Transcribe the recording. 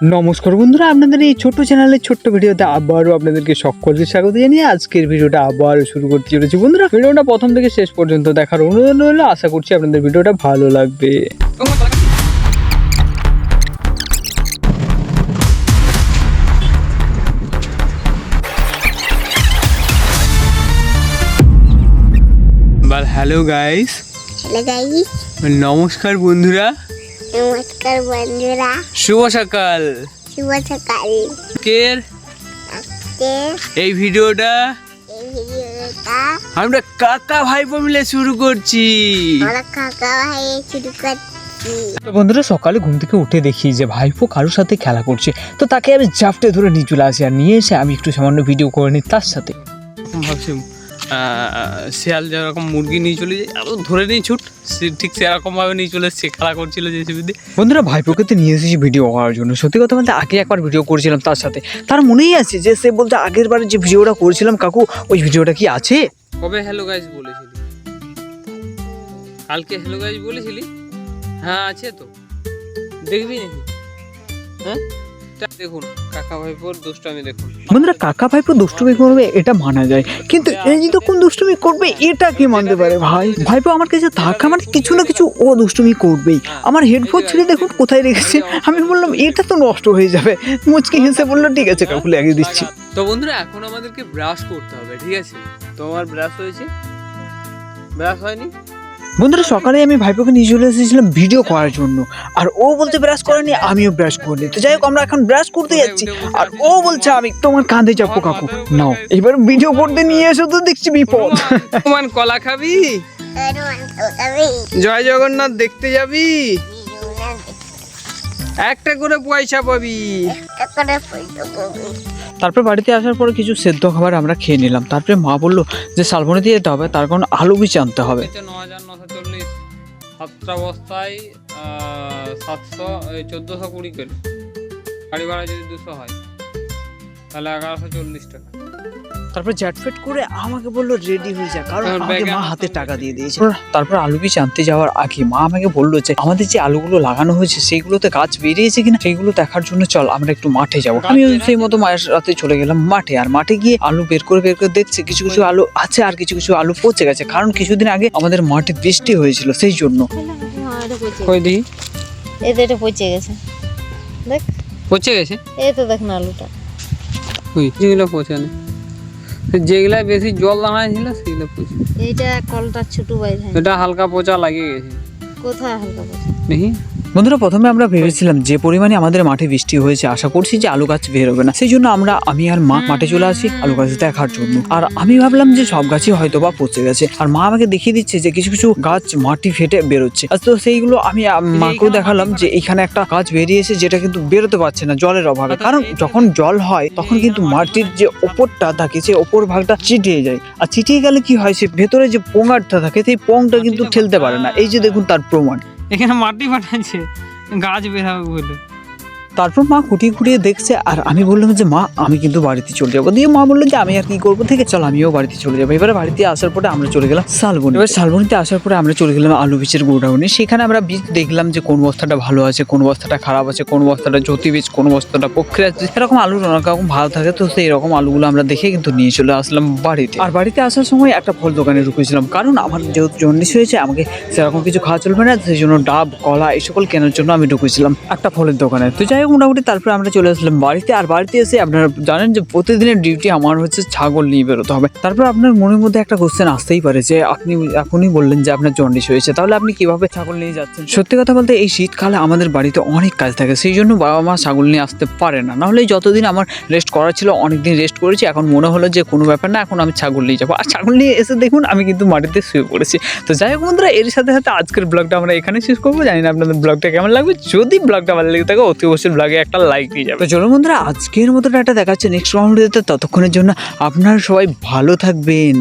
নমস্কার বন্ধুরা আপনাদের এই ছোট্ট চ্যানেলের ছোট্ট ভিডিওতে আবারও আপনাদেরকে সকলকে স্বাগত জানিয়ে আজকের ভিডিওটা আবার শুরু করতে চলেছি। বন্ধুরা ভিডিওটা প্রথম থেকে শেষ পর্যন্ত দেখার অনুরোধ রইল আশা করছি আপনাদের ভিডিওটা ভালো লাগবে। বাল হ্যালো গাইস নমস্কার বন্ধুরা। নমস্কার বন্ধুরা। শুভ সকাল। শুভ সকাল। কের এই ভিডিওটা আমরা কাকা ভাইপো মিলে শুরু করছি। আমরা কাকা ভাই শুরু করছি। তো বন্ধুরা সকালে ঘুম থেকে উঠে দেখি যে ভাইপো কারোর সাথে খেলা করছে। তো তাকে আমি জাপটে ধরে নিয়ে চলে আসি আর নিয়ে এসে আমি একটু সামান্য ভিডিও করে নিই তার সাথে। ভাবছি শিয়াল যেরকম মুরগি নিয়ে চলে যায় আরও ধরে নিই ছুট। সে ঠিক সেরকম ভাবে নিয়ে চলে এসছে খেলা করছিল যে দিয়ে বন্ধুরা ভাইপোকে তো নিয়ে এসেছি ভিডিও করার জন্য। সত্যি কথা বলতে আগে একবার ভিডিও করেছিলাম তার সাথে। তার মনেই আছে যে সে বলতে আগের বারে যে ভিডিওটা করেছিলাম কাকু ওই ভিডিওটা কি আছে? কবে হ্যালো গাইস বলেছিলি? কালকে হ্যালো গাইস বলেছিলি? হ্যাঁ আছে তো। দেখবি নাকি? হ্যাঁ? তা দেখুন কাকা ভাইপোর দুষ্টামি দেখুন। বন্ধুরা কাকা ভাইপো দুষ্টুমি করবে এটা মানা যায়। কিন্তু এই যে কোন দুষ্টুমি করবে এটা কে মানতে পারে ভাই? ভাইপো আমার কাছে থাকা মানে কিছু না কিছু ও দুষ্টুমি করবেই। আমার হেডফোন ছিঁড়ে দেখুন কোথায় রেখেছে। আমি বললাম এটা তো নষ্ট হয়ে যাবে। মুচকি হেসে বলল ঠিক আছে কাকু লাগিয়ে দিচ্ছি। তো বন্ধুরা এখন আমাদেরকে ব্রাশ করতে হবে ঠিক আছে? তোমার ব্রাশ হয়েছে? ব্রাশ হয়নি? বন্ধুরা সকালে আমি ভাইপোকে নিয়ে চলে এসেছিলাম ভিডিও করার জন্য। আর ও বলতে ব্রাশ করেনি আমিও ব্রাশ করিনি। তো যাই হোক আমরা এখন ব্রাশ করতে যাচ্ছি। আর ও বলছে আমি তোমার কাঁধে চাপবো কাকু। নাও এবার ভিডিও করতে নিয়ে এসো তো দেখছি বিপদ। তোমার কলা খাবি? জয় জগন্নাথ দেখতে যাবি? একটা করে পয়সা পাবি। তারপর বাড়িতে আসার পর কিছু সেদ্ধ খাবার আমরা খেয়ে নিলাম। তারপরে মা বলল যে, শালবনে দিয়ে যেতে হবে, তার কারণ আলু বীজ আনতে হবে। ন হাজার নশো চল্লিশ সাতটা বস্তায় সাতশো চোদ্দোশো কুড়ি করে গাড়ি ভাড়া যদি দুশো হয়, তাহলে এগারোশো চল্লিশ টাকা। তারপর জ্যাটফেট করে আমাকে বলল রেডি হয়ে যা। কারণ আমাকে মা হাতে টাকা দিয়ে দিয়েছে। তারপর আলু বীজ আনতে যাওয়ার আগে মা আমাকে বলল যে আমাদের যে আলুগুলো লাগানো হয়েছে সেইগুলোতে গাছ বেরিয়েছে কিনা সেইগুলো দেখার জন্য চল আমরা একটু মাঠে যাব। আমি সেই মতো মায়ের রাতে চলে গেলাম মাঠে। আর মাঠে গিয়ে আলু বের করে বের করে দেখছি কিছু কিছু আলু আছে আর কিছু কিছু আলু পচে গেছে। কারণ কিছুদিন আগে আমাদের মাঠে বৃষ্টি হয়েছিল সেই জন্য। এটা পচে গেছে। দেখ। পচে গেছে? এই তো দেখ না আলুটা ওই যেগুলো পচে নেই যেগুলা বেশি জল দাঁড়ায় ছিল সেগুলো পচে এইটা কলটা ছোট বাইরে এটা হালকা পচা লাগিয়ে গেছে। কোথায় হালকা পচা? দেখি। বন্ধুরা প্রথমে আমরা ভেবেছিলাম যে পরিমাণে আমাদের মাঠে বৃষ্টি হয়েছে আশা করছি যে আলু গাছ বের হবে না। সেই জন্য আমরা আমি আর মা মাঠে চলে আসি আলু গাছ দেখার জন্য। আর আমি ভাবলাম যে সব গাছই হয়তো বা পচে গেছে। আর মা আমাকে দেখিয়ে দিচ্ছে যে কিছু কিছু গাছ মাটি ফেটে বেরোচ্ছে। তো সেইগুলো আমি মাকেও দেখালাম যে এখানে একটা গাছ বেরিয়েছে যেটা কিন্তু বেরোতে পারছে না জলের অভাবে। কারণ যখন জল হয় তখন কিন্তু মাটির যে ওপরটা থাকে সেই ওপর ভাগটা চিটিয়ে যায়। আর চিটিয়ে গেলে কি হয় সে ভেতরে যে পোঙারটা থাকে সেই পোংটা কিন্তু ঠেলতে পারে না। এই যে দেখুন তার প্রমাণ। এখানে মাটি ফাটাচ্ছে গাছ বের হবে বলে। তারপর মা খুঁটিয়ে খুঁটিয়ে দেখছে, আর আমি বললাম যে, মা, আমি কিন্তু বাড়িতে চলে যাব। দিয়ে মা বলল যে, আমি আর কি করব? থেকে চল, আমিও বাড়িতে চলে যাব। এবারে বাড়িতে আসার পরে আমরা চলে গেলাম শালবনি। এবার শালবনিতে আসার পরে আমরা চলে গেলাম আলু বীজের গোডাউনে। সেখানে আমরা বীজ দেখলাম যে, কোন বস্তাটা ভালো আছে, কোন বস্তাটা খারাপ আছে, কোন বস্তাটা জ্যোতি বীজ, কোন বস্তাটা পক্ষে আছে। এরকম আলু অনেক রকম ভালো থাকে, তো সেই রকম আলুগুলো আমরা দেখে কিন্তু নিয়ে চলে আসলাম বাড়িতে। আর বাড়িতে আসার সময় একটা ফল দোকানে ঢুকেছিলাম, কারণ আমার যেহেতু জন্ডিস হয়েছে, আমাকে সেরকম কিছু খাওয়া চলবে না, সেই জন্য ডাব, কলা, এই সকল কেনার জন্য আমি ঢুকেছিলাম একটা ফলের দোকানে। তো যাই হোক, মোটামুটি তারপরে আমরা চলে আসলাম বাড়িতে। আর বাড়িতে এসে আপনারা জানেন যে প্রতিদিনের ডিউটি আমার হচ্ছে ছাগল নিয়ে বেরোতে হবে। তারপর আপনার মনের মধ্যে একটা কোশ্চেন আসতেই পারে যে আপনি এখনই বললেন যে আপনার জন্ডিস হয়েছে, তাহলে আপনি কীভাবে ছাগল নিয়ে যাচ্ছেন? সত্যি কথা বলতে এই শীতকালে আমাদের বাড়িতে অনেক কাজ থাকে, সেই জন্য বাবা মা ছাগল নিয়ে আসতে পারে না। নাহলে যতদিন আমার রেস্ট করা ছিল, অনেকদিন রেস্ট করেছি, এখন মনে হলো যে কোনো ব্যাপার না, এখন আমি ছাগল নিয়ে যাব। আর ছাগল নিয়ে এসে দেখুন, আমি কিন্তু মাটিতে শুয়ে পড়েছি। তো যাই হোক বন্ধুরা এর সাথে সাথে আজকের ব্লগটা আমরা এখানে শেষ করব। জানি না আপনাদের ব্লগটা কেমন লাগবে। যদি ব্লগটা ভালো লেগে থাকে, অতি অবশ্যই ব্লগে একটা লাইক দিয়ে যাবে। তো চলো বন্ধুরা, আজকের মতো একটা দেখাচ্ছে নেক্সট রাউন্ডে ততক্ষণের জন্য আপনারা সবাই ভালো থাকবেন।